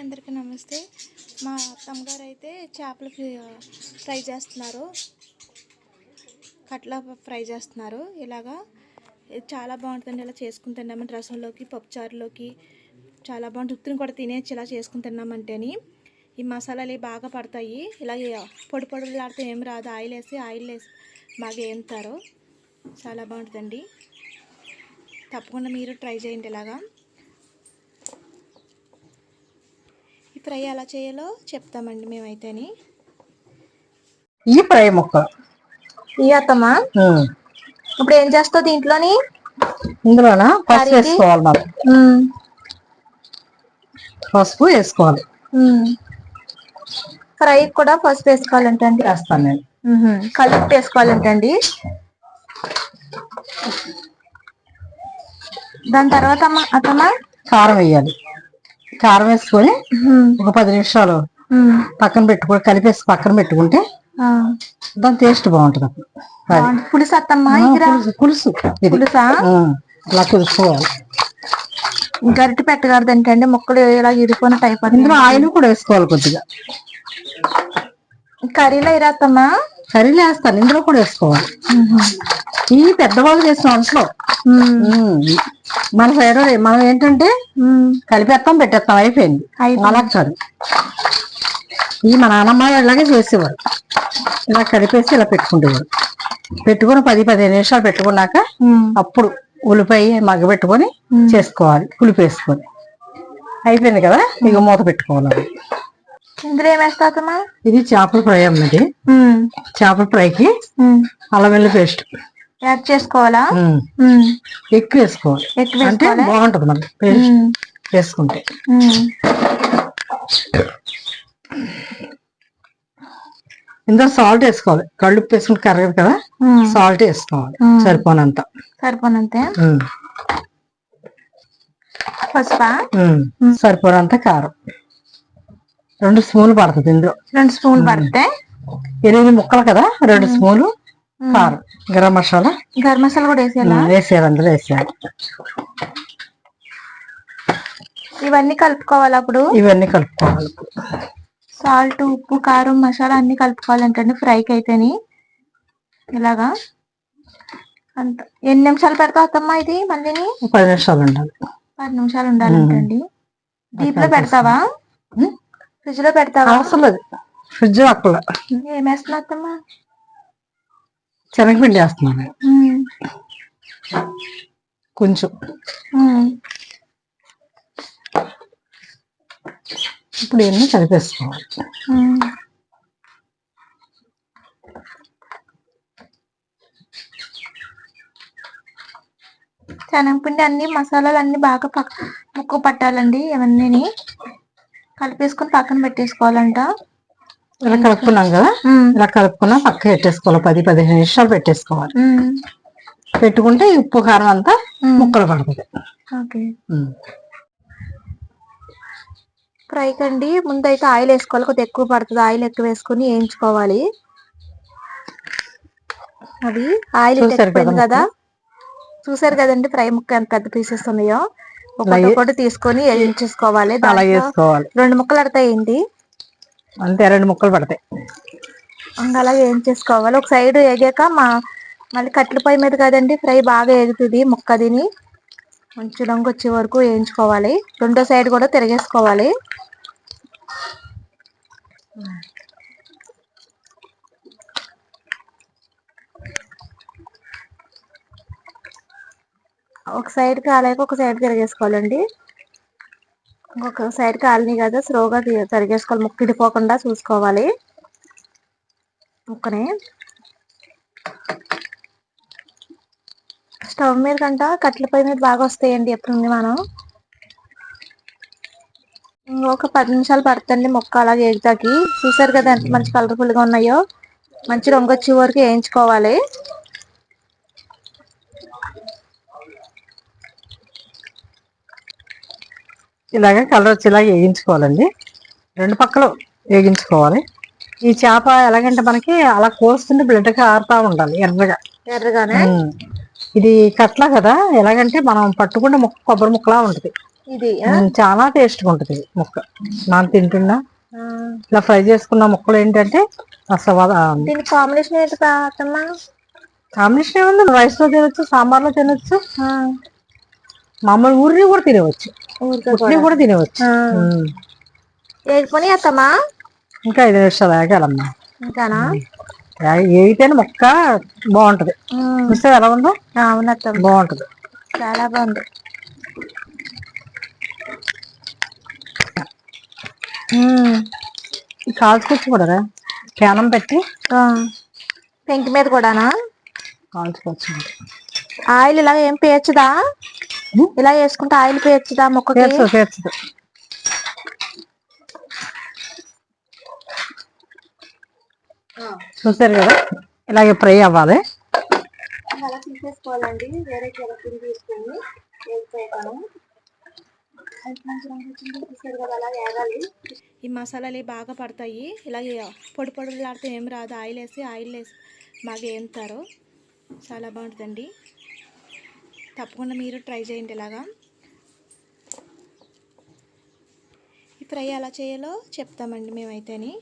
అందరికీ నమస్తే. మా అత్తమ్మగారు అయితే చేపలు ఫ్రై- చేస్తున్నారు. కట్ల ఫ్రై చేస్తున్నారు. ఇలాగా చాలా బాగుంటుందండి ఇలా చేసుకుని తిన్నామంటే రసంలోకి పప్పుచారులోకి చాలా బాగుంటుంది. ఉత్తిని కూడా తినేసి ఇలా చేసుకుని తిన్నామంటేని ఈ మసాలాలు బాగా పడతాయి. ఇలాగే పొడి పొడులాడితే ఏం రాదు. ఆయిల్ వేసి ఆయిల్ వేసి బాగా వేస్తారు చాలా బాగుంటుందండి. తప్పకుండా మీరు ట్రై చేయండి ఇలాగా. ఫ్రై ఎలా చేయాలో చెప్తామండి మేమైతేని. ఈ ఫ్రై ముక్క. ఈ అత్తమ్మా ఇప్పుడు ఏం చేస్తావు దీంట్లోని? ఇందులోన? పసుపు? వేసుకోవాలి మనం. పసుపు వేసుకోవాలి. ఫ్రై కూడా పసుపు వేసుకోవాలంటండి వేస్తాను నేను. కలిపి వేసుకోవాలంటండి దాని తర్వాత అమ్మ అత్తమ్మ? కారం వేయాలి. కారం వేసుకొని ఒక పది నిమిషాలు పక్కన పెట్టుకొని కలిపేసి పక్కన పెట్టుకుంటే దాని టేస్ట్ బాగుంటుంది. పులుసు అత్తమ్మ. పులుసు పులుసు. కుదుసుకోవాలి గరిటె పెట్టగలదంటండి ముక్కలు ఇలా ఇరిపోయినట్టు అయిపోతుంది ఇందులో ఆయిల్ కూడా వేసుకోవాలి కొద్దిగా. కర్రీలో ఇరాత్తమ్మా కర్రీలు వేస్తాను. ఇందులో కూడా వేసుకోవాలి. ఈ పెద్దవాళ్ళు చేసిన వంటలో. ఉమ్. మన సైడ్ మనం ఏంటంటే కలిపేస్తాం పెట్టేస్తాం అయిపోయింది. అలా కాదు ఈ మా నాన్నమ్మ ఇలాగే చేసేవారు. ఇలా కలిపేసి ఇలా పెట్టుకుంటేవారు పెట్టుకుని పది పదిహేను నిమిషాలు పెట్టుకున్నాక అప్పుడు ఉల్లిపాయ మగ్గ పెట్టుకొని చేసుకోవాలి. పులుపు వేసుకొని. అయిపోయింది కదా? ఇక మూత పెట్టుకోవాలి. ఇందులో ఏం వేస్తాతమ్మా ఇది చేపల ఫ్రై అన్నది చేపల ఫ్రైకి అల్లం వెల్లుల్లి పేస్ట్. యాడ్ చేసుకోవాలా? ఎక్కువ వేసుకోవాలి. ఎక్కువ అంటే? బాగుంటది పేస్ట్ వేసుకుంటే. ఇందులో సాల్ట్ వేసుకోవాలి. కళ్ళు వేసుకుంటే కరగదు కదా? సాల్ట్ వేసుకోవాలి. సరిపోనంత. సరిపోనంతే. పసుపా. సరిపోనంత కారం. రెండు స్పూన్లు పడుతుంది ఇందులో. రెండు స్పూన్లు పడితే? ఎనిమిది ముక్కలు కదా? రెండు స్పూన్లు. కారం. గరం మసాలా. గరం మసాలా కూడా వేసేయాలా? వేసేయాలి అందులో వేసేయాలి. ఇవన్నీ కలుపుకోవాలి అప్పుడు? ఇవన్నీ కలుపుకోవాలి సాల్ట్ ఉప్పు కారం మసాలా అన్ని కలుపుకోవాలంటండి ఫ్రైకి అయితేని ఇలాగా అంత. ఎన్ని నిమిషాలు పెడతావు అత్తమ్మా ఇది మళ్ళీని? ఒక పది నిమిషాలు ఉండాలి. పది నిమిషాలు ఉండాలంటండి. డీప్లో పెడతావా. ఫ్రిడ్జ్లో పెడతావా? అవసరం లేదు. ఫ్రిడ్జ్ అక్కడ ఏమేస్తున్నా అత్తమ్మా? శనగపిండి వేస్తున్నాను. కొంచెం. ఇప్పుడు ఎన్ని కలిపేసుకోవాలి. శనగపిండి అన్ని మసాలాలు అన్ని బాగా పక్క ముక్కు పట్టాలండి ఇవన్నీ కలిపేసుకొని పక్కన పెట్టేసుకోవాలంట. ఇలా కలుపుకున్నాం కదా? ఇలా కలుపుకున్నా పక్క పెట్టేసుకోవాలి. పది పదిహేను నిమిషాలు పెట్టేసుకోవాలి. పెట్టుకుంటే ఉప్పు కారం అంతా. ముక్కలు పడుతుంది. ఓకే. ఉమ్. ఫ్రైకి అండి ముందు అయితే ఆయిల్ వేసుకోవాలి. కొద్దిగా ఎక్కువ పడుతుంది. ఆయిల్ ఎక్కువ వేసుకొని వేయించుకోవాలి. అది ఆయిల్ ఎక్కువైంది కదా చూసారు కదండి? ఫ్రై ముక్క ఎంత పెద్ద పీసెస్ ఉన్నాయో? ఒకటి తీసుకొని వేయించేసుకోవాలి. రెండు ముక్కలు అడతాయి ఏంటి? అంతే రెండు ముక్కలు పడతాయి. అలాగే ఏం చేసుకోవాలి? ఒక సైడ్ ఎగాక మా మళ్ళీ కట్టెల పొయ్యి మీద కదండి ఫ్రై బాగా ఎగుతుంది ముక్క తిని. మంచి రంగు వచ్చే వరకు వేయించుకోవాలి. రెండో సైడ్ కూడా తిరిగేసుకోవాలి. ఒక సైడ్ కాలేక ఒక సైడ్ తిరిగేసుకోవాలండి. ఇంకొక సైడ్ కాలనీ కదా స్లోగా తరిగేసుకోవాలి తిరిగేసుకోవాలి. ముక్క ఇడిపోకుండా చూసుకోవాలి. ముక్కని. స్టవ్ మీద కంట కట్టెల పొయ్యి మీద బాగా వస్తాయండి ఎప్పుడు మనం. ఇంకొక పది నిమిషాలు పడుతుంది మొక్క అలాగే ఎగుతాకి చూసారు కదా ఎంత మంచి కలర్ఫుల్గా ఉన్నాయో? మంచి రంగు వచ్చే వరకు వేయించుకోవాలి. ఇలాగ కలర్ వచ్చేలాగా వేగించుకోవాలండి రెండు పక్కలు వేగించుకోవాలి. ఈ చేప ఎలాగంటే మనకి అలా కోస్తుంటే బ్లడ్ కారుతా ఉండాలి ఎర్రగా. ఎర్రగానే. ఇది కట్ల కదా ఎలాగంటే మనం పట్టుకుంటే ముక్క కొబ్బరి ముక్కలా ఉంటది. ఇది చాలా టేస్ట్గా ఉంటుంది ముక్క. నాన్న తింటున్నా. ఇలా ఫ్రై చేసుకున్న ముక్కలు ఏంటంటే అసలు దీని కాంబినేషన్ ఏంటి అత్తమ్మ? కాంబినేషన్ ఏముంది? రైస్లో తినొచ్చు సాంబార్లో తినొచ్చు. మామూలు ఊరిని కూడా తినవచ్చు. ఉట్ని కూడా. తినవచ్చు. వేసుకొని అత్తమ్మా? ఇంకా ఐదు నిమిషాలు ఆగాలమ్మా. ఇంకానా? ఏగితేనే మొక్క బాగుంటది. చూస్తే ఎలా ఉందో? బాగుంటది. చాలా బాగుంది. కాల్చుకొచ్చి కూడా ప్యానం పెట్టి. పెంకి మీద కూడానా? కాల్చుకోవచ్చు ఆయిల్ ఇలా ఏం పేర్చదా? ఇలా వేసుకుంటే ఆయిల్ పేర్చదా మొక్కకి? చేర్చదు చూసారు కదా? ఇలాగే ఫ్రై అవ్వాలి. అలా తీసేసుకోవాలండి. వేరే కింద తీసుకొని ఈ మసాలాలు బాగా పడతాయి. ఇలాగే పొడి పొడిలాడితే ఏం రాదు. ఆయిల్ వేసి ఆయిల్ వేసి బాగా వేస్తారు చాలా బాగుంటుందండి. తప్పకుండా మీరు ట్రై చేయండి ఇలాగా. ఈ ఫ్రై ఎలా చేయాలో చెప్తామండి మేమైతేని.